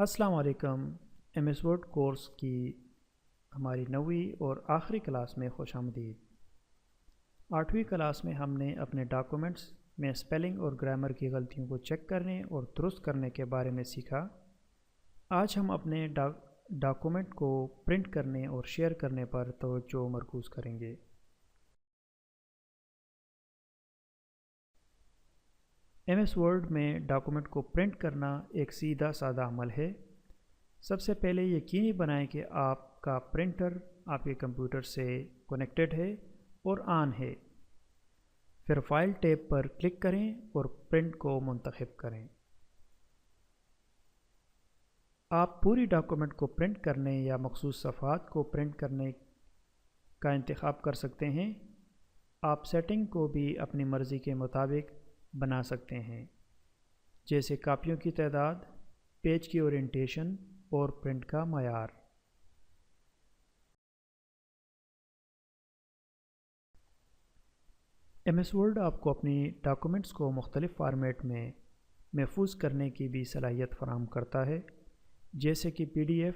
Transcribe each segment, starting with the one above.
السلام علیکم۔ M S word course کی ہماری نویں اور آخری کلاس میں خوش آمدید۔ آٹھویں کلاس میں ہم نے اپنے ڈاکومنٹس میں اسپیلنگ اور گرامر کی غلطیوں کو چیک کرنے اور درست کرنے کے بارے میں سیکھا۔ آج ہم اپنے ڈاکومنٹ کو پرنٹ کرنے اور شیئر کرنے پر توجہ مرکوز کریں گے۔ ایم ایس ورڈ میں ڈاکومنٹ کو پرنٹ کرنا ایک سیدھا سادہ عمل ہے۔ سب سے پہلے یقینی بنائیں کہ آپ کا پرنٹر آپ کے کمپیوٹر سے کنیکٹڈ ہے اور آن ہے۔ پھر فائل ٹیپ پر کلک کریں اور پرنٹ کو منتخب کریں۔ آپ پوری ڈاکومنٹ کو پرنٹ کرنے یا مخصوص صفحات کو پرنٹ کرنے کا انتخاب کر سکتے ہیں۔ آپ سیٹنگ کو بھی اپنی مرضی کے مطابق بنا سکتے ہیں۔ جیسے کاپیوں کی تعداد، پیج کی اورینٹیشن اور پرنٹ کا معیار۔ ایم ایس ورڈ آپ کو اپنی ڈاکومنٹس کو مختلف فارمیٹ میں محفوظ کرنے کی بھی صلاحیت فراہم کرتا ہے، جیسے کہ پی ڈی ایف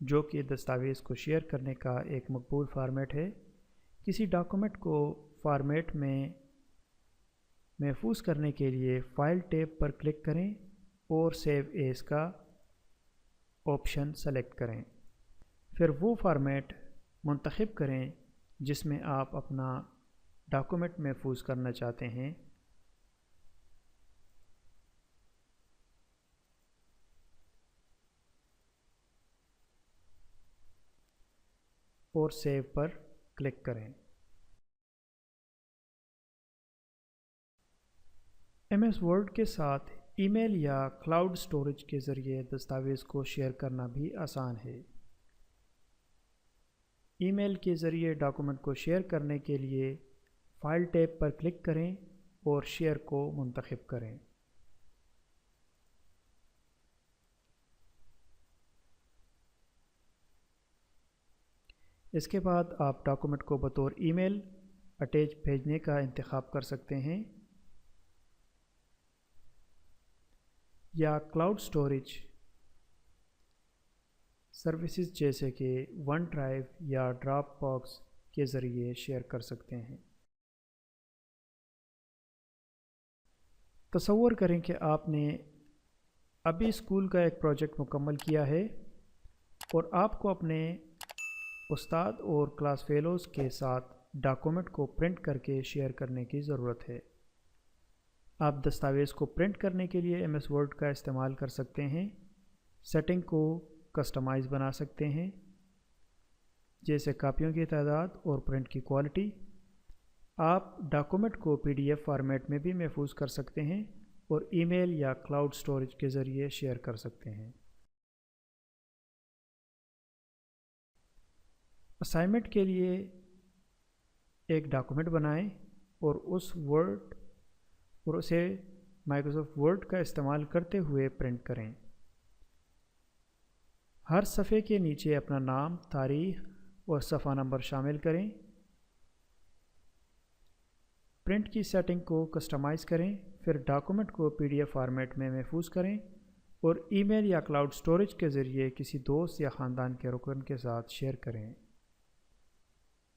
جو کہ دستاویز کو شیئر کرنے کا ایک مقبول فارمیٹ ہے۔ کسی ڈاکومنٹ کو فارمیٹ میں محفوظ کرنے کے لیے فائل ٹیپ پر کلک کریں اور سیو ایز کا آپشن سلیکٹ کریں۔ پھر وہ فارمیٹ منتخب کریں جس میں آپ اپنا ڈاکومنٹ محفوظ کرنا چاہتے ہیں۔ اور سیو پر کلک کریں۔ ایم ایس ورڈ کے ساتھ ای میل یا کلاؤڈ سٹوریج کے ذریعے دستاویز کو شیئر کرنا بھی آسان ہے۔ ای میل کے ذریعے ڈاکومنٹ کو شیئر کرنے کے لیے فائل ٹیپ پر کلک کریں اور شیئر کو منتخب کریں۔ اس کے بعد آپ ڈاکومنٹ کو بطور ای میل اٹیچ بھیجنے کا انتخاب کر سکتے ہیں۔ یا کلاؤڈ سٹوریج سروسز جیسے کہ ون ڈرائیو یا ڈراپ باکس کے ذریعے شیئر کر سکتے ہیں۔ تصور کریں کہ آپ نے ابھی اسکول کا ایک پروجیکٹ مکمل کیا ہے اور آپ کو اپنے استاد اور کلاس فیلوز کے ساتھ ڈاکومنٹ کو پرنٹ کر کے شیئر کرنے کی ضرورت ہے۔ آپ دستاویز کو پرنٹ کرنے کے لیے ایم ایس ورڈ کا استعمال کر سکتے ہیں۔ سیٹنگ کو کسٹمائز بنا سکتے ہیں، جیسے کاپیوں کی تعداد اور پرنٹ کی کوالٹی۔ آپ ڈاکومنٹ کو پی ڈی ایف فارمیٹ میں بھی محفوظ کر سکتے ہیں اور ای میل یا کلاؤڈ سٹوریج کے ذریعے شیئر کر سکتے ہیں۔ اسائنمنٹ کے لیے ایک ڈاکومنٹ بنائیں اور اس ورڈ اور اسے مائکروسافٹ ورڈ کا استعمال کرتے ہوئے پرنٹ کریں۔ ہر صفحے کے نیچے اپنا نام، تاریخ اور صفحہ نمبر شامل کریں۔ پرنٹ کی سیٹنگ کو کسٹمائز کریں، پھر ڈاکومنٹ کو پی ڈی ایف فارمیٹ میں محفوظ کریں اور ای میل یا کلاؤڈ سٹوریج کے ذریعے کسی دوست یا خاندان کے رکن کے ساتھ شیئر کریں۔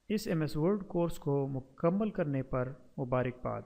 اس ایم ایس ورڈ کورس کو مکمل کرنے پر مبارکباد